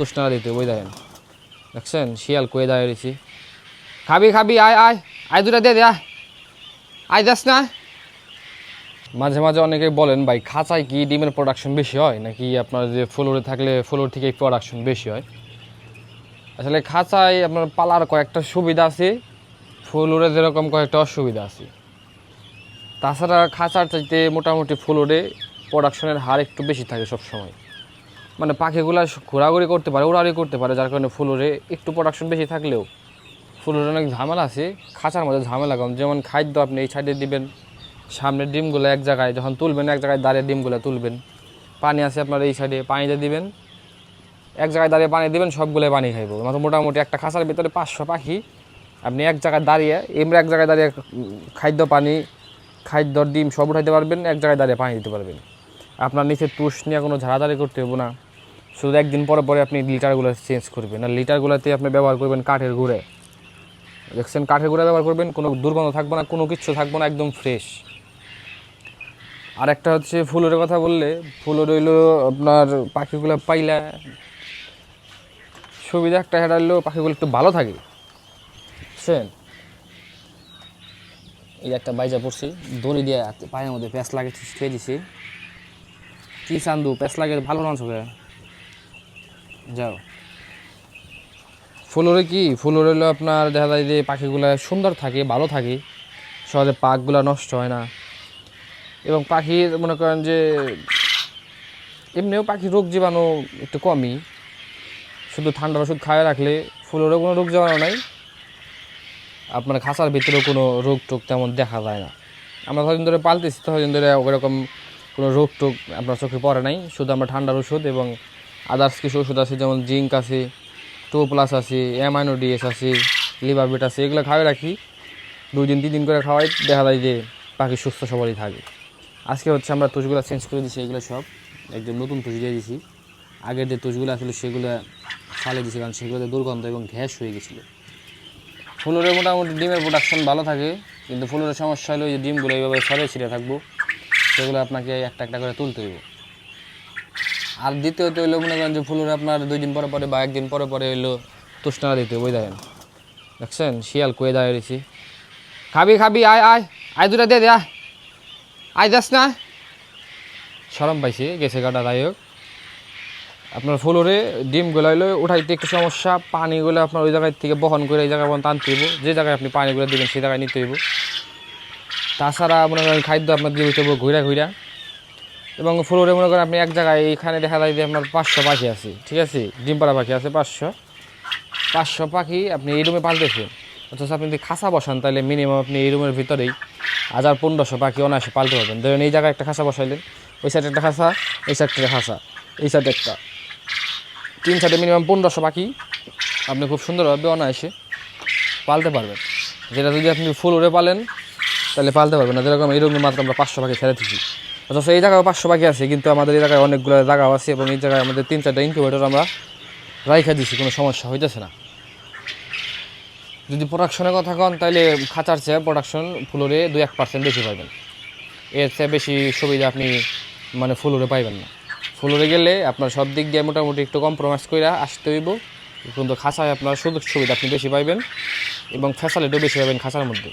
তুষ্ণা দিতে, ওই দেখেন। দেখছেন? শিয়াল কয়ে দাঁড়িয়ে রয়েছি। খাবি খাবি, আয় আয় আয় দুটা দে দে, আয়। আয়, যাস না। মাঝে মাঝে অনেকে বলেন, ভাই, খাঁচায় কি ডিমের প্রোডাকশন বেশি হয়? নাকি আপনার যে ফ্লোরে থাকলে ফ্লোর থেকে প্রোডাকশন বেশি হয়? আসলে খাঁচায় আপনার পালার কয়েকটা সুবিধা আছে ফ্লোরে যেরকম কয়েকটা অসুবিধা আছে। তাছাড়া খাঁচার চাইতে মোটামুটি ফ্লোরে প্রোডাকশনের হার একটু বেশি থাকে সব সময় মানে পাখিগুলা ঘোরাঘুরি করতে পারে, উড়াউড়ি করতে পারে, যার কারণে ফ্লোরে একটু প্রোডাকশন বেশি থাকলেও ফ্লোরে অনেক ঝামেলা আছে, খাঁচার মধ্যে ঝামেলা কম। যেমন খাদ্য আপনি এই সাইডে দিবেন, সামনের ডিমগুলো এক জায়গায় যখন তুলবেন, এক জায়গায় দাঁড়িয়ে ডিমগুলো তুলবেন, পানি আছে আপনার এই সাইডে পানিতে দিবেন, এক জায়গায় দাঁড়িয়ে পানি দিবেন, সবগুলো পানি খাইব। মানে মোটামুটি একটা খাঁচার ভিতরে পাঁচশো পাখি, আপনি এক জায়গায় দাঁড়িয়ে, এমনি এক জায়গায় দাঁড়িয়ে খাদ্য পানি, খাদ্য, ডিম সব উঠাইতে পারবেন, এক জায়গায় দাঁড়িয়ে পানি দিতে পারবেন। আপনার নিচে তুষ নিয়ে কোনো ঝাড়াঝাড়ি করতে হবে না। শুধু একদিন পরে পরে আপনি লিটারগুলো চেঞ্জ করবেন। আর লিটারগুলোতে আপনি ব্যবহার করবেন কাঠের গুঁড়ে। দেখছেন কাঠের গুঁড়ে ব্যবহার করবেন, কোনো দুর্গন্ধ থাকবে না, কোনো কিচ্ছু থাকবে না, একদম ফ্রেশ আর একটা হচ্ছে ফুলের কথা বললে ফুলের হইল আপনার পাখিগুলো পাইলা। সুবিধা একটা হইল পাখিগুলো একটু ভালো থাকে। বুঝছেন? এই একটা বাইজা পড়ছি, দড়ি দিয়ে পায়ের মধ্যে প্যাঁচ লাগে ছুঁয়ে দিছি। কি চান্দু প্যাঁচ লাগে ভালো না চোখে যাও। ফুলরে কি? ফুলর হইল আপনার দেখা যায় যে পাখিগুলো সুন্দর থাকে, ভালো থাকে। সহজে পাকগুলো নষ্ট হয় না। এবং পাখির মনে করেন যে এমনিও পাখির রোগ জীবাণু একটু কমই। শুধু ঠান্ডার ওষুধ খাওয়া রাখলে ফুলেরও কোনো রোগ জীবাণু নাই। আপনার খাঁচার ভিতরেও কোনো রোগ টোগ তেমন দেখা যায় না। আমরা কদিন ধরে পালতেছি তো কদিন ধরে ওরকম কোনো রোগ টোগ আপনার চোখে পড়ে নাই। শুধু আমরা ঠান্ডার ওষুধ এবং আদার্স কিছু ওষুধ আছে, যেমন জিঙ্ক আছে টু প্লাস আছে, অ্যামাইনো ডিএস আছে, লিভার বিট আছে, এগুলো খাওয়াই রাখি। দুই দিন, তিন দিন করে খাওয়াই, দেখা যায় যে পাখি সুস্থ সবলই থাকে। আজকে হচ্ছে আমরা তুষগুলো চেঞ্জ করে দিছি, এগুলো সব। একদম নতুন তুষ দিয়ে দিছি। আগের যে তুষগুলো আসলে সেগুলো ফালে দিছি, কারণ সেগুলোতে দুর্গন্ধ এবং ঘ্যাস হয়ে গেছিল। ফুলের মোটামুটি ডিমের প্রোডাকশন ভালো থাকে, কিন্তু ফুলের সমস্যা হলো যে ডিমগুলো এইভাবে সরে ছিঁড়ে থাকব, সেগুলো আপনাকে একটা একটা করে তুলতে হইব। আর দ্বিতীয়ত হইল মনে করেন যে ফুলের আপনার দুই দিন পরে পরে বা একদিন পরে পরে হইল তুষ্ণা দিতে ওই দেখেন। দেখছেন? শিয়াল কয়ে দাঁড়িয়ে রয়েছি। খাবি খাবি, আয় আয় আয় দুটা দে দে, আয়। আয়, যাস না। সরম পাইছি, গেছে কাটা যাই হোক। আপনার ফ্লোরে ডিমগুলো হইল উঠাইতে একটু সমস্যা, পানিগুলো আপনার ওই জায়গায় থেকে বহন করে এই জায়গায় পর্যন্ত আনতে হইব। যে জায়গায় আপনি পানিগুলো দেবেন সেই জায়গায় নিতে হইব। তাছাড়া মনে করেন খাদ্য আপনার দিয়ে হইতে ঘুরা ঘুরা। এবং ফ্লোরে মনে করেন আপনি এক জায়গায় এইখানে দেখা যায় যে আপনার পাঁচশো পাখি আছে, ঠিক আছে? ডিম পাড়া পাখি আছে পাঁচশো। পাঁচশো পাখি আপনি এই রুমে পালতেছেন। অথচ আপনি যদি খাঁচা বসান, তাহলে মিনিমাম আপনি এই রুমের ভিতরেই হাজার পনেরোশো পাখি অনায়াসে পালতে পারবেন। ধরেন এই জায়গায় একটা খাঁচা বসাইলেন, ওই সাইডে একটা খাঁচা এই সাইডে একটা খাঁচা এই সাইডে একটা। তিন সাইডে মিনিমাম পনেরোশো পাখি আপনি খুব সুন্দরভাবে অনায়াসে পালতে পারবেন। যেটা যদি আপনি ফুল উড়ে পালেন, তাহলে পালতে পারবেন না। যেরকম এই রুমে মাত্র আমরা পাঁচশো পাখি ছেড়ে দিচ্ছি অথচ এই জায়গায় পাঁচশো পাখি আছে, কিন্তু আমাদের এই জায়গায় অনেকগুলো জায়গাও আছে এবং এই জায়গায় আমাদের তিন চারটা ইনকিউবেটর আমরা রাইখা দিচ্ছি কোনো সমস্যা হইতেছে না। যদি প্রোডাকশনের কথা কন তাহলে খাঁচার চেয়ে প্রোডাকশন ফুলোরে দুই এক পার্সেন্ট বেশি পাবেন এর চেয়ে বেশি সুবিধা আপনি মানে ফুলোরে পাইবেন না। ফুলোরে গেলে আপনার সব দিক দিয়ে মোটামুটি একটু কম্প্রোমাইজ করে আসতে হইব। কিন্তু খাঁচায় আপনার সুযোগ সুবিধা আপনি বেশি পাইবেন এবং ফ্যাসিলিটিও বেশি পাবেন খাঁচার মধ্যে।